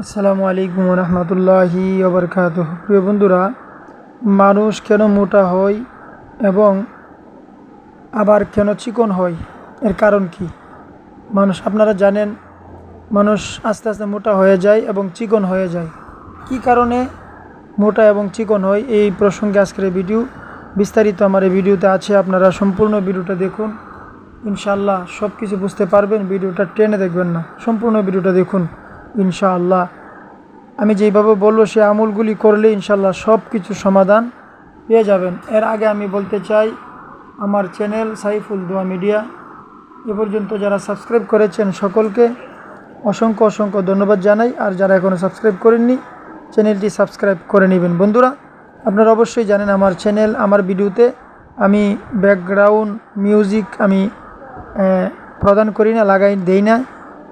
আসসালামু আলাইকুম রহমতুল্লাহি ওবরকাত প্রিয় বন্ধুরা, মানুষ কেন মোটা হয় এবং আবার কেন চিকন হয়? এর কারণ কি? মানুষ, আপনারা জানেন, মানুষ আস্তে আস্তে মোটা হয়ে যায় এবং চিকন হয়ে যায়। কি কারণে মোটা এবং চিকন হয়? এই প্রসঙ্গে আজকের ভিডিও, বিস্তারিত আমার এই ভিডিওতে আছে, আপনারা সম্পূর্ণ ভিডিওটা দেখুন। ইনশাল্লাহ সব কিছু বুঝতে পারবেন, ভিডিওটা টেনে দেখবেন না। সম্পূর্ণ ভিডিওটা দেখুন। ইনশাআল্লাহ। আমি যেইভাবে বলব, সে আমলগুলি করলে ইনশাল্লাহ সব কিছু সমাধান পেয়ে যাবেন। এর আগে আমি বলতে চাই, আমার চ্যানেল সাইফুল দোয়া মিডিয়া, এ পর্যন্ত যারা সাবস্ক্রাইব করেছেন সকলকে অসংখ্য অসংখ্য ধন্যবাদ জানাই। আর যারা এখনও সাবস্ক্রাইব করেননি, চ্যানেলটি সাবস্ক্রাইব করে নেবেন। বন্ধুরা, আপনারা অবশ্যই জানেন আমার চ্যানেল, আমার ভিডিওতে আমি ব্যাকগ্রাউন্ড মিউজিক আমি প্রদান করি না, লাগাই দেই না।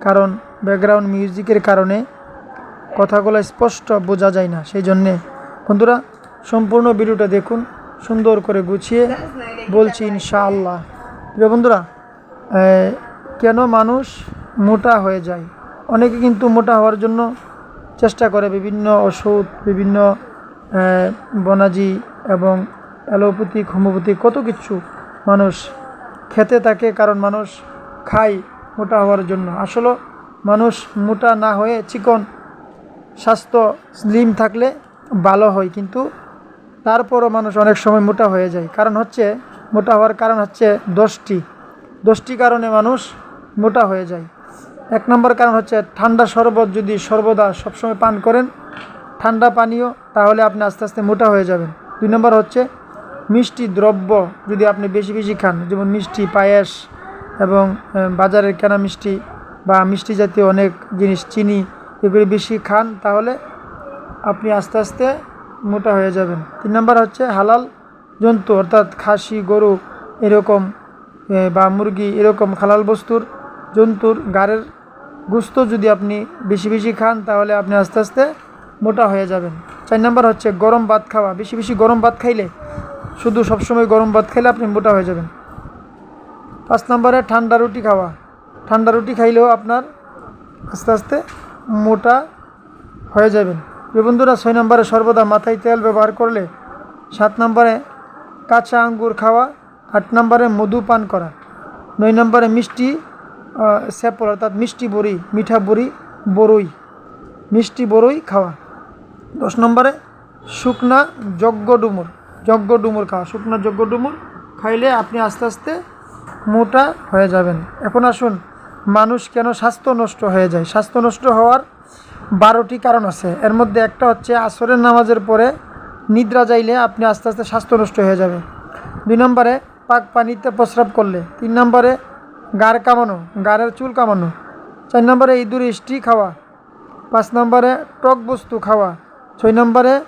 কারণ ব্যাকগ্রাউন্ড মিউজিকের কারণে কথাগুলো স্পষ্ট বোঝা যায় না, সেই জন্যে। বন্ধুরা, সম্পূর্ণ ভিডিওটা দেখুন, সুন্দর করে গুছিয়ে বলছি ইনশাআল্লাহ। বন্ধুরা কেন মানুষ মোটা হয়ে যায়? অনেকে কিন্তু মোটা হওয়ার জন্য চেষ্টা করে বিভিন্ন ওষুধ, বিভিন্ন বনাজি এবং অ্যালোপ্যাথিক, হোমিওপ্যাথিক, কত কিছু মানুষ খেতে থাকে কারণ মানুষ খায় মোটা হওয়ার জন্য। আসলে মানুষ মোটা না হয়ে চিকন, স্বাস্থ্য স্লিম থাকলে ভালো হয়, কিন্তু তারপরও মানুষ অনেক সময় মোটা হয়ে যায়। কারণ হচ্ছে, মোটা হওয়ার কারণ হচ্ছে দশটি দশটি কারণে মানুষ মোটা হয়ে যায়। এক নম্বর কারণ হচ্ছে, ঠান্ডা শরবত যদি সর্বদা সবসময় পান করেন, ঠান্ডা পানীয়, তাহলে আপনি আস্তে আস্তে মোটা হয়ে যাবেন। দুই নম্বর হচ্ছে, মিষ্টি দ্রব্য যদি আপনি বেশি বেশি খান, যেমন মিষ্টি, পায়েস এবং বাজারের কেনা মিষ্টি বা মিষ্টি জাতীয় অনেক জিনিস, চিনি এগুলি বেশি খান, তাহলে আপনি আস্তে আস্তে মোটা হয়ে যাবেন। তিন নম্বর হচ্ছে হালাল জন্তু, অর্থাৎ খাসি, গরু এরকম বা মুরগি এরকম হালাল বস্তুর জন্তুর গাড়ের গুস্ত যদি আপনি বেশি বেশি খান, তাহলে আপনি আস্তে আস্তে মোটা হয়ে যাবেন। চার নম্বর হচ্ছে গরম ভাত খাওয়া। বেশি বেশি গরম ভাত খাইলে শুধু সবসময় গরম ভাত খাইলে আপনি মোটা হয়ে যাবেন। পাঁচ নম্বরে ঠান্ডা রুটি খাওয়া। ঠান্ডা রুটি খাইলেও আপনার আস্তে আস্তে মোটা হয়ে যাবেন। বন্ধুরা, ছয় নম্বরে সর্বদা মাথায় তেল ব্যবহার করলে, সাত নম্বরে কাঁচা আঙ্গুর খাওয়া, আট নম্বরে মধু পান করা, নয় নম্বরে মিষ্টি স্যাপল অর্থাৎ মিষ্টি বড়ি, মিঠা বড়ি, বড়ই, মিষ্টি বড়ই খাওয়া। দশ নম্বরে শুকনা যজ্ঞ ডুমুর যজ্ঞ ডুমুর খাওয়া, শুকনা যজ্ঞ ডুমুর খাইলে আপনি আস্তে আস্তে মোটা হয়ে যাবেন। এখন আসুন মানুষ কেন স্বাস্থ্য নষ্ট হয়ে যায়? স্বাস্থ্য নষ্ট হওয়ার বারোটি কারণ আছে। এর মধ্যে একটা হচ্ছে আসরের নামাজের পরে নিদ্রা যাইলে আপনি আস্তে আস্তে স্বাস্থ্য নষ্ট হয়ে যাবে। দুই নম্বরে, পাক পানিতে প্রস্রাব করলে। তিন নম্বরে গাড় কামানো গাড়ের চুল কামানো। চার নম্বরে, ইঁদুর ইষ্টি খাওয়া। পাঁচ নম্বরে, টক বস্তু খাওয়া। ছয় নম্বরে,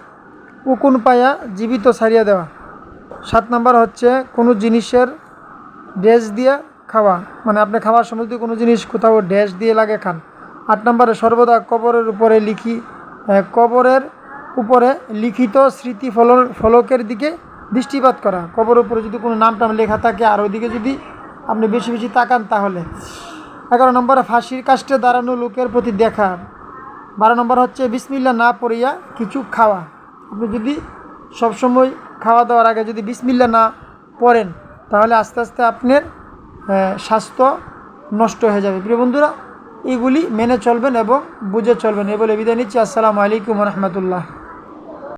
উকুন পায়া জীবিত ছাড়িয়ে দেওয়া। সাত নম্বর হচ্ছে কোনো জিনিসের ড্রেস দিয়ে খাওয়া। মানে আপনি খাওয়ার সময় যদি কোনো জিনিস কোথাও ড্যাশ দিয়ে লাগে খান। আট নম্বরে সর্বদা কবরের উপরে লিখি কবরের উপরে লিখিত স্মৃতি ফলর ফলকের দিকে দৃষ্টিপাত করা। কবরের উপরে যদি কোনো নাম টাম লেখা থাকে আর ওইদিকে যদি আপনি বেশি বেশি তাকান তাহলে। এগারো নম্বরে ফাঁসির কাষ্টে দাঁড়ানো লোকের প্রতি দেখা। বারো নম্বর হচ্ছে বিসমিল্লা না পড়িয়া কিছু খাওয়া। আপনি যদি সবসময় খাওয়া দাওয়ার আগে যদি বিসমিল্লা না পড়েন, তাহলে আস্তে আস্তে আপনার স্বাস্থ্য নষ্ট হয়ে যাবে। প্রিয় বন্ধুরা, এগুলি মেনে চলবেন এবং বুঝে চলবেন। এ বলে বিদায় নিচ্ছি। আসসালামু আলাইকুম রহমতুল্লাহ।